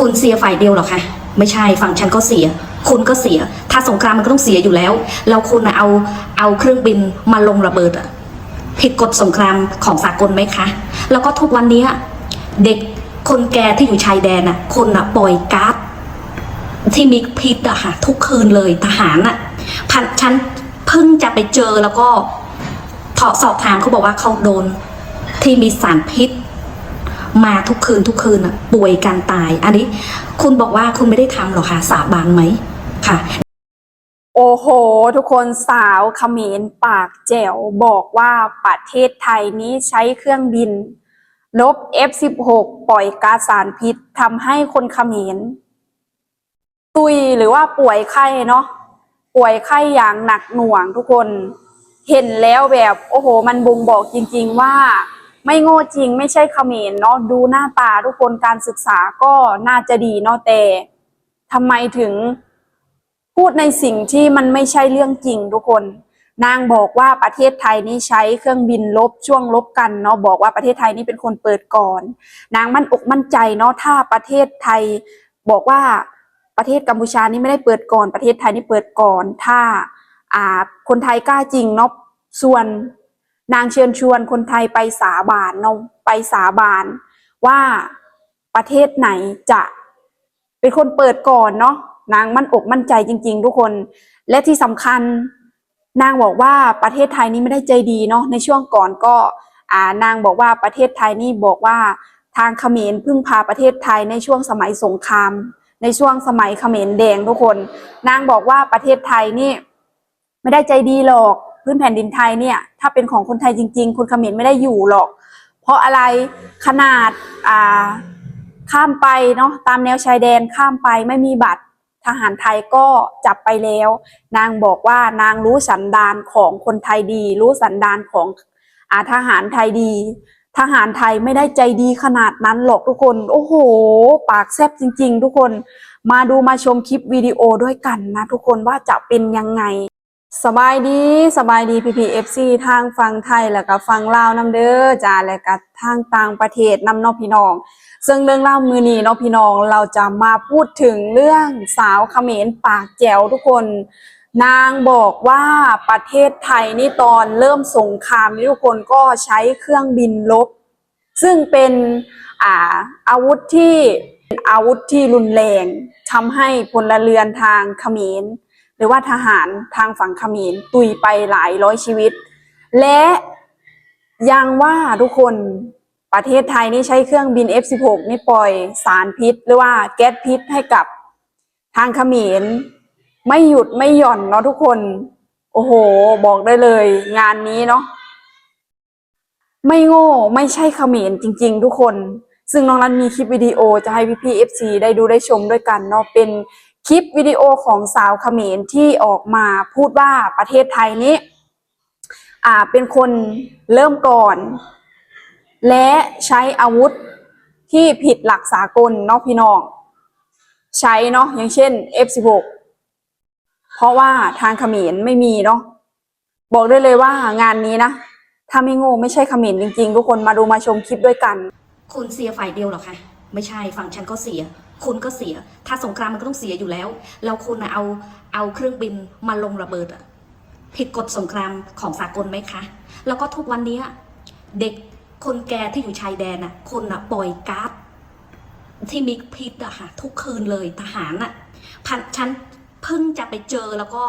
คุณเสียฝ่ายเดียวหรอคะไม่ใช่ฝั่งฉันก็เสีย คุณก็เสีย ถ้าสงครามมันก็ต้องเสียอยู่แล้ว แล้วคุณเอาเอาเครื่องบินมาลงระเบิดอะผิดกฎสงครามของสากลไหมคะ แล้วก็ทุกวันนี้เด็กคนแก่ที่อยู่ชายแดนอะคนอะปล่อยก๊าซที่มีพิษอะค่ะทุกคืนเลยทหารอะพันฉันเพิ่งจะไปเจอแล้วก็ถอสอบถามเขาบอกว่าเขาโดนที่มีสารพิษ มาทุกคืนทุกคืนอะป่วยการตาย อันนี้ คุณบอกว่าคุณไม่ได้ทำหรอคะสาบานไหมค่ะ โอ้โห ทุกคนสาวเขมรปากแจ๋วบอกว่าประเทศไทยนี้ใช้เครื่องบินลบ F16 ปล่อยก๊าซสารพิษทำให้คนเขมรตุยหรือว่าป่วยไข้เนาะป่วยไข้อย่างหนักหน่วงทุกคน เห็นแล้วแบบ โอ้โห มันบ่งบอกจริง ๆว่า ไม่โง่จริง ไม่ใช่เขมรเนาะดูหน้าตาทุกคนการศึกษาก็น่าจะดีเนาะแต่ทำไมถึงพูดในสิ่งที่มันไม่ใช่เรื่องจริงทุกคน นางบอกว่าประเทศไทยนี่ใช้เครื่องบินลบช่วงลบกันเนาะบอกว่าประเทศไทยนี่เป็นคนเปิดก่อน นางมั่นอกมั่นใจเนาะถ้าประเทศไทยบอกว่าประเทศกัมพูชานี่ไม่ได้เปิดก่อน ประเทศไทยนี่เปิดก่อน ถ้าอ่าคนไทยกล้าจริงเนาะส่วน นางเชิญชวนคนไทยไปสาบานเนาไปสาบานว่าประเทศไหนจะเป็นคนเปิดก่อนเนาะนางมั่นอกมั่นใจจริง ๆ ทุกคน และที่สำคัญ นางบอกว่าประเทศไทยนี่ไม่ได้ใจดีเนาะในช่วงก่อนก็อ่านางบอกว่าประเทศไทยนี่บอกว่าทางเขมรพึ่งพาประเทศไทยในช่วงสมัยสงคราม ในช่วงสมัยเขมรแดงทุกคน นางบอกว่าประเทศไทยนี่ ไม่ได้ใจดีหรอก พื้นแผ่นดินไทยเนี่ย ถ้าเป็นของคนไทยจริง ๆ คนเขมรไม่ได้อยู่หรอก เพราะอะไรขนาดอ่าข้ามไปเนาะตามแนวชายแดนข้ามไปไม่มีบัตรทหารไทยก็จับไปแล้ว นางบอกว่านางรู้สันดานของคนไทยดี รู้สันดานของอาทหารไทยดี ทหารไทยไม่ได้ใจดีขนาดนั้นหรอกทุกคน โอ้โห ปากแซบจริง ๆ ทุกคนมาดูมาชมคลิปวิดีโอด้วยกันนะทุกคนว่าจะเป็นยังไง สบายดีสบายดีพีพีเอฟซีทางฟังไทยแล้วก็ฟังลาวนำเด้อจ้าแล้วก็ทางต่างประเทศนำเนอกพี่น้อง ซึ่งเรื่องเล่ามือนี้เนาะพี่น้องเราจะมาพูดถึงเรื่องสาวเขมรปากแจ๋วทุกคน นางบอกว่าประเทศไทยนี่ตอนเริ่มสงครามนี่ทุกคนก็ใช้เครื่องบินลบ ซึ่งเป็นอ่าอาวุธที่อาวุธที่รุนแรงทำให้พลเรือนทางเขมร หรือว่าทหารทางฝั่งขมรตุยไปหลายร้อยชีวิต และยังว่าทุกคนประเทศไทยนี่ใช้เครื่องบิน F16 นี่ปล่อยสารพิษ หรือว่าแก๊สพิษให้กับทางเขมรไม่หยุดไม่หย่อนเนาะทุกคน โอ้โห บอกได้เลย งานนี้เนาะไม่โง่ไม่ใช่เขมรจริง ๆ ทุกคน ซึ่งน้องรันมีคลิปวิดีโอจะให้พี่พีเอฟซีได้ดูได้ชมด้วยกันเนาะเป็น คลิปวิดีโอของสาวเขมรที่ออกมาพูดว่าประเทศไทยนี้อ่าเป็นคนเริ่มก่อน และใช้อาวุธที่ผิดหลักสากลเนาะพี่น้อง ใช้เนาะอย่างเช่น F16 เพราะว่าทางเขมรไม่มีเนาะบอกได้เลยว่างานนี้นะถ้าไม่โง่ไม่ใช่เขมรจริงๆ ทุกคนมาดูมาชมคลิปด้วยกัน คุณเสียฝ่ายเดียวหรอคะ ไม่ใช่ฝั่งฉันก็เสีย คุณก็เสีย ถ้าสงครามมันก็ต้องเสียอยู่แล้ว แล้วคุณนะเอาเอาเครื่องบินมาลงระเบิดอะผิดกฎสงครามของสากลไหมคะ แล้วก็ทุกวันนี้เด็กคนแก่ที่อยู่ชายแดนอะคนอะปล่อยก๊าซที่มีพิษอะค่ะทุกคืนเลยทหารอะพันฉันเพิ่งจะไปเจอแล้วก็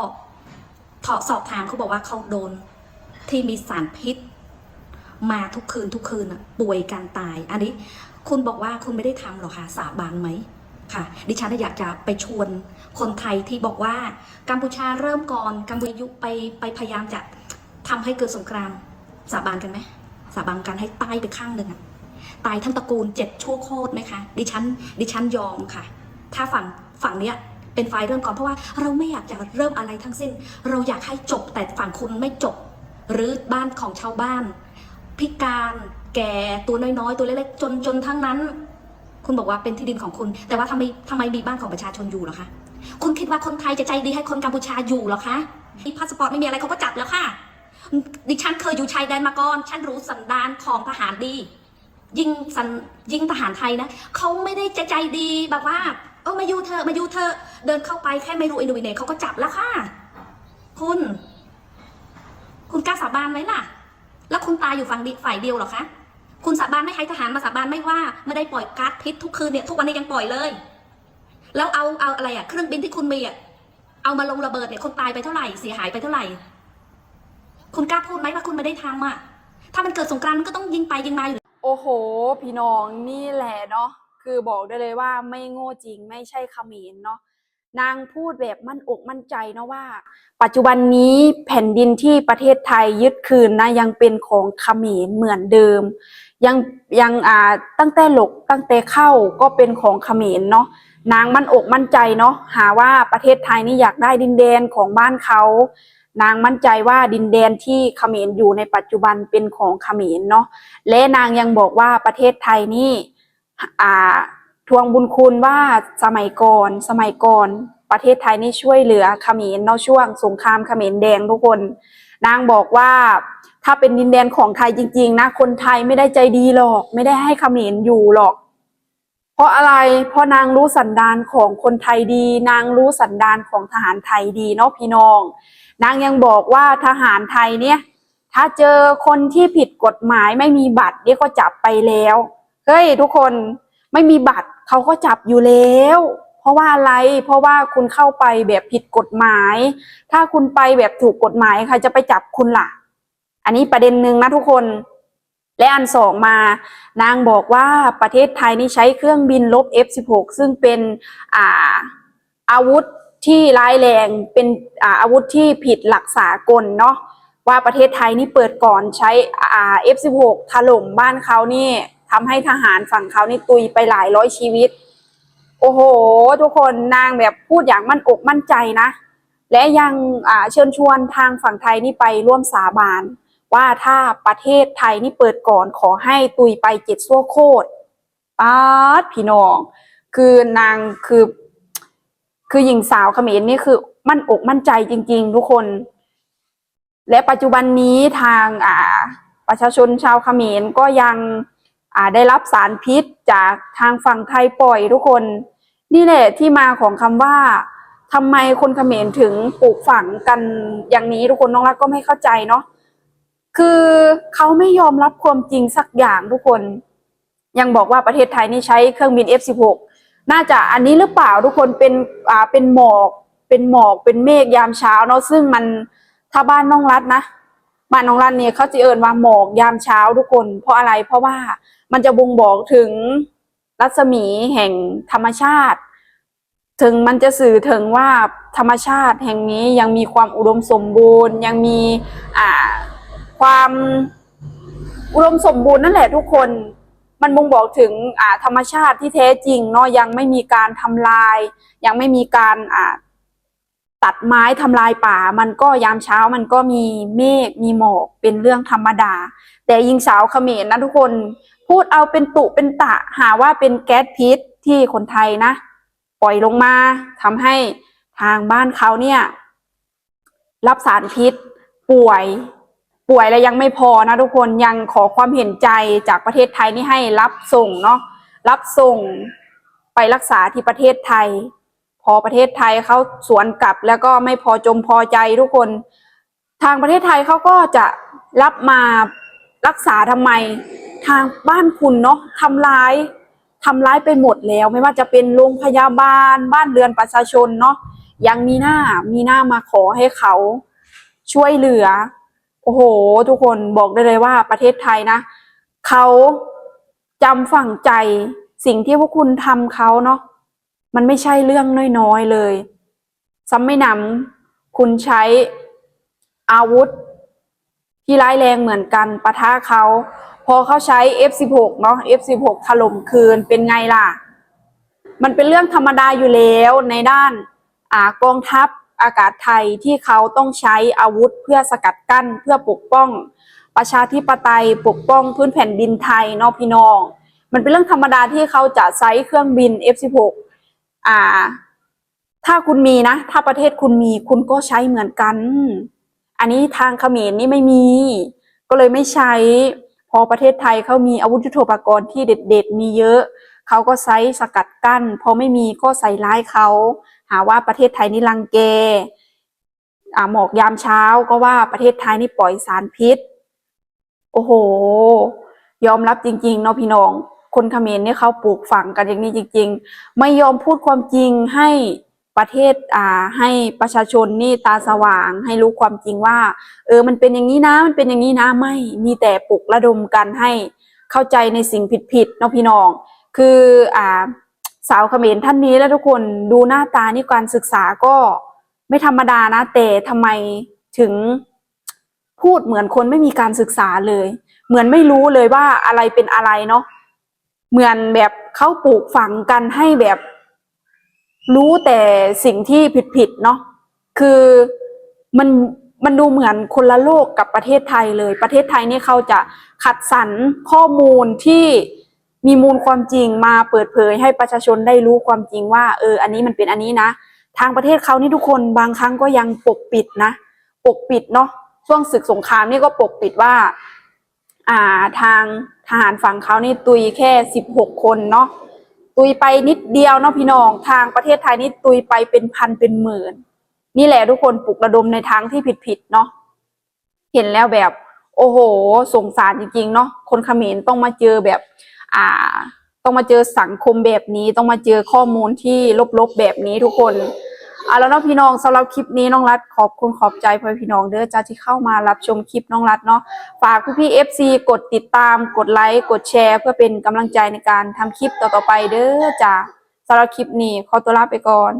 ถอสอบถามเขาบอกว่าเขาโดนที่มีสารพิษ มาทุกคืนทุกคืนอะป่วยการตาย อันนี้คุณบอกว่าคุณไม่ได้ทำหรอคะสาบานไหม ค่ะ ดิฉันอยากจะไปชวนคนไทยที่บอกว่ากัมพูชาเริ่มก่อนกัมพูชายุไปไปพยายามจะทำให้เกิดสงครามสาบานกันไหมสาบานกันให้ตายไปข้างหนึ่งอะตายทั้งตระกูลเจ็ดชั่วโคตรไหมคะดิฉันดิฉันยอมค่ะ ถ้าฝั่งฝั่งเนี้ยเป็นฝ่ายเริ่มก่อนเพราะว่าเราไม่อยากจะเริ่มอะไรทั้งสิ้น เราอยากให้จบแต่ฝั่งคุณไม่จบ หรือบ้านของชาวบ้าน พิการแก่ตัวน้อยๆ ตัวเล็กๆจนจนทั้งนั้น คุณบอกว่าเป็นที่ดินของคุณ แต่ว่าทำไมทำไมมีบ้านของประชาชนอยู่หรอคะ คุณคิดว่าคนไทยจะใจดีให้คนกัมพูชาอยู่หรอคะมีพาสปอร์ตไม่มีอะไรเขาก็จับแล้วค่ะ ดิฉันเคยอยู่ชายแดนมาก่อน ฉันรู้สันดานของทหารดี ยิงสันยิงทหารไทยนะเขาไม่ได้ใจใจดีแบบว่าเออมาอยู่เธอมาอยู่เธอเดินเข้าไปแค่ไม่รู้อินโดนีเซียเขาก็จับแล้วค่ะ คุณ คุณกล้าสาบานไหมล่ะ แล้วคุณตายอยู่ฝั่งฝ่ายเดียวหรอคะ คุณสาบานไม่ให้ทหารมาสาบานไม่ว่าไม่ได้ปล่อยก๊าซพิษทุกคืนเนี่ยทุกวันนี้ยังปล่อยเลย แล้วเอาเอาอะไรอะเครื่องบินที่คุณมีอะเอามาลงระเบิดเนี่ยคนตายไปเท่าไหร่เสียหายไปเท่าไหร่ คุณกล้าพูดไหมว่าคุณไม่ได้ทำอะถ้ามันเกิดสงกรานต์มันก็ต้องยิงไปยิงมาอยู่โอ้โห พี่น้องนี่แหละเนาะคือบอกได้เลยว่าไม่โง่จริงไม่ใช่ขมรเนาะ นางพูดแบบมั่นอกมั่นใจเนาะว่า ปัจจุบันนี้แผ่นดินที่ประเทศไทยยึดคืนนะยังเป็นของเขมรเหมือนเดิม ยังยังอ่าตั้งแต่หลกตั้งแต่เข้าก็เป็นของเขมรเนาะนางมั่นอกมั่นใจเนาะหาว่าประเทศไทยนี่อยากได้ดินแดนของบ้านเขานางมั่นใจว่าดินแดนที่เขมรอยู่ในปัจจุบันเป็นของเขมรเนาะและนางยังบอกว่าประเทศไทยนี่อ่า ทวงบุญคุณว่าสมัยก่อนสมัยก่อนประเทศไทยนี่ช่วยเหลือเขมรเนาะช่วง สงครามเขมรแดงทุกคน นางบอกว่าถ้าเป็นดินแดนของไทยจริง ๆ นะ คนไทยไม่ได้ใจดีหรอก ไม่ได้ให้เขมรอยู่หรอก เพราะอะไรเพราะนางรู้สันดานของคนไทยดี นางรู้สันดานของทหารไทยดีเนาะพี่น้อง นางยังบอกว่าทหารไทยเนี่ย ถ้าเจอคนที่ผิดกฎหมายไม่มีบัตรเนี่ยก็จับไปแล้วเฮ้ยทุกคนไม่มีบัตร เขาก็จับอยู่แล้ว เพราะว่าอะไรเพราะว่าคุณเข้าไปแบบผิดกฎหมาย ถ้าคุณไปแบบถูกกฎหมายใครจะไปจับคุณล่ะ อันนี้ประเด็นหนึ่งนะทุกคน และอันสองมา นางบอกว่าประเทศไทยนี่ใช้เครื่องบินลบ F16 ซึ่งเป็นอ่าอาวุธที่ร้ายแรงเป็นอาอาวุธที่ผิดหลักสากลเนาะว่าประเทศไทยนี่เปิดก่อนใช้อ่า F16 ถล่มบ้านเขานี่ ทำให้ทหารฝั่งเขานี่ตุยไปหลายร้อยชีวิต โอ้โห ทุกคนนางแบบพูดอย่างมั่นอกมั่นใจนะ และยังเชิญชวนทางฝั่งไทยนี่ไปร่วมสาบานว่าถ้าประเทศไทยนี่เปิดก่อนขอให้ตุยไปเจ็ดซั่วโคตรป๊าดพี่น้อง คือนางคือ คือหญิงสาวเขมรนี่คือมั่นอกมั่นใจจริง ๆ ทุกคน และปัจจุบันนี้ทางอ่า ประชาชนชาวเขมรก็ยัง ได้รับสารพิษจากทางฝั่งไทยปล่อยทุกคน นี่แหละที่มาของคำว่าทำไมคนเขมรถึงปลูกฝังกันอย่างนี้ทุกคนน้องรักก็ไม่เข้าใจเนาะคือเขาไม่ยอมรับความจริงสักอย่างทุกคน ยังบอกว่าประเทศไทยนี่ใช้เครื่องบิน F16 น่าจะอันนี้หรือเปล่าทุกคนเป็นอ่าเป็นหมอกเป็นหมอกเป็นเมฆยามเช้าเนาะซึ่งมันถ้าบ้านน้องรัดนะบ้านน้องรัดเนี่ยเขาจะเอินว่าหมอกยามเช้าทุกคน เพราะอะไรเพราะว่า มันจะบ่งบอกถึงรัศมีแห่งธรรมชาติ ถึงมันจะสื่อถึงว่าธรรมชาติแห่งนี้ยังมีความอุดมสมบูรณ์ ยังมีอ่าความอุดมสมบูรณ์นั่นแหละทุกคนมันบ่งบอกถึงอ่าธรรมชาติที่แท้จริงเนาะยังไม่มีการทำลาย ยังไม่มีการอ่าตัดไม้ทำลายป่า มันก็ยามเช้ามันก็มีเมฆมีหมอกเป็นเรื่องธรรมดา แต่ยิงสาวเขมรนะทุกคน พูดเอาเป็นตุเป็นตะหาว่าเป็นแก๊สพิษที่คนไทยนะ ปล่อยลงมาทำให้ทางบ้านเขาเนี่ย รับสารพิษ ป่วย ป่วยแล้วยังไม่พอนะทุกคนยังขอความเห็นใจจากประเทศไทยนี่ให้รับส่งเนาะรับส่งไปรักษาที่ประเทศไทย พอประเทศไทยเขาสวนกลับแล้วก็ไม่พอจมพอใจทุกคน ทางประเทศไทยเขาก็จะรับมารักษาทำไม ทางบ้านคุณเนาะทำร้ายทำร้ายไปหมดแล้ว ไม่ว่าจะเป็นโรงพยาบาล บ้านเรือนประชาชนเนาะยังมีหน้ามีหน้ามาขอให้เขาช่วยเหลือ โอ้โห ทุกคนบอกได้เลยว่าประเทศไทยนะเขาจำฝังใจสิ่งที่พวกคุณทำเขาเนาะมันไม่ใช่เรื่องน้อยๆเลยซ้ำไม่นำคุณใช้อาวุธ ที่ร้ายแรงเหมือนกันปะทะเขาพอเขาใช้ F16 เนาะ F16 ถล่มคืนเป็นไงล่ะ มันเป็นเรื่องธรรมดาอยู่แล้วในด้านอ่ากองทัพอากาศไทยที่เขาต้องใช้อาวุธเพื่อสกัดกั้นเพื่อปกป้อง ประชาธิปไตยปกป้องพื้นแผ่นดินไทยเนอกพี่น้อง มันเป็นเรื่องธรรมดาที่เขาจะใช้เครื่องบิน F16 อ่า ถ้าคุณมีนะ ถ้าประเทศคุณมีคุณก็ใช้เหมือนกัน อันนี้ทางเขมรนี่ไม่มี ก็เลยไม่ใช้ พอประเทศไทยเขามีอาวุธยุทโธปกรณ์ที่เด็ด ๆ มีเยอะ เขาก็ใช้สกัดกั้น พอไม่มีก็ใส่ร้ายเขา หาว่าประเทศไทยนี่รังแกหมอกยามเช้าก็ว่าประเทศไทยนี่ปล่อยสารพิษ โอ้โห ยอมรับจริงๆเนาะพี่น้อง คนเขมรเนี่ยเขาปลูกฝังกันอย่างนี้จริง ๆ ไม่ยอมพูดความจริงให้ ประเทศอ่าให้ประชาชนนี่ตาสว่าง ให้รู้ความจริงว่า เออมันเป็นอย่างนี้นะมันเป็นอย่างนี้นะไม่มีแต่ปลุกระดมกันให้เข้าใจในสิ่งผิดๆเนาะพี่น้อง คืออ่าสาวเขมรท่านนี้แล้วทุกคนดูหน้าตานี่การศึกษาก็ไม่ธรรมดานะแต่ทำไมถึงพูดเหมือนคนไม่มีการศึกษาเลย เหมือนไม่รู้เลยว่าอะไรเป็นอะไรเนาะเหมือนแบบเขาปลูกฝังกันให้แบบ รู้แต่สิ่งที่ผิดๆเนาะคือมันมันดูเหมือนคนละโลกกับประเทศไทยเลย ประเทศไทยนี่เขาจะคัดสรรข้อมูลที่มีมูลความจริงมาเปิดเผยให้ประชาชนได้รู้ความจริงว่า เออ อันนี้มันเป็นอันนี้นะ ทางประเทศเขานี่ทุกคนบางครั้งก็ยังปกปิดนะ ปกปิดเนาะช่วงศึกสงครามนี่ก็ปกปิดว่า อ่าทางทหารฝั่งเขานี่ตุยแค่สิบหกคนเนาะ ตุยไปนิดเดียวเนาะพี่น้อง ทางประเทศไทยนี่ตุยไปเป็นพันเป็นหมื่น นี่แหละทุกคนปลุกระดมในทางที่ผิดๆเนาะเห็นแล้วแบบ โอ้โห สงสารจริงๆเนาะคนเขมรต้องมาเจอแบบ อ่า ต้องมาเจอสังคมแบบนี้ ต้องมาเจอข้อมูลที่ลบๆแบบนี้ทุกคน อาแล้วเนาะพี่น้องสำหรับคลิปนี้น้องรัฐขอบคุณขอบใจพ่อพี่น้องเด้อจ้าที่เข้ามารับชมคลิปน้องรัฐเนาะฝากพี่พี่เอฟซีกดติดตาม กดไลค์กดแชร์ เพื่อเป็นกำลังใจในการทำคลิปต่อๆไปเด้อจ้าสำหรับคลิปนี้ขอตัวลาไปก่อน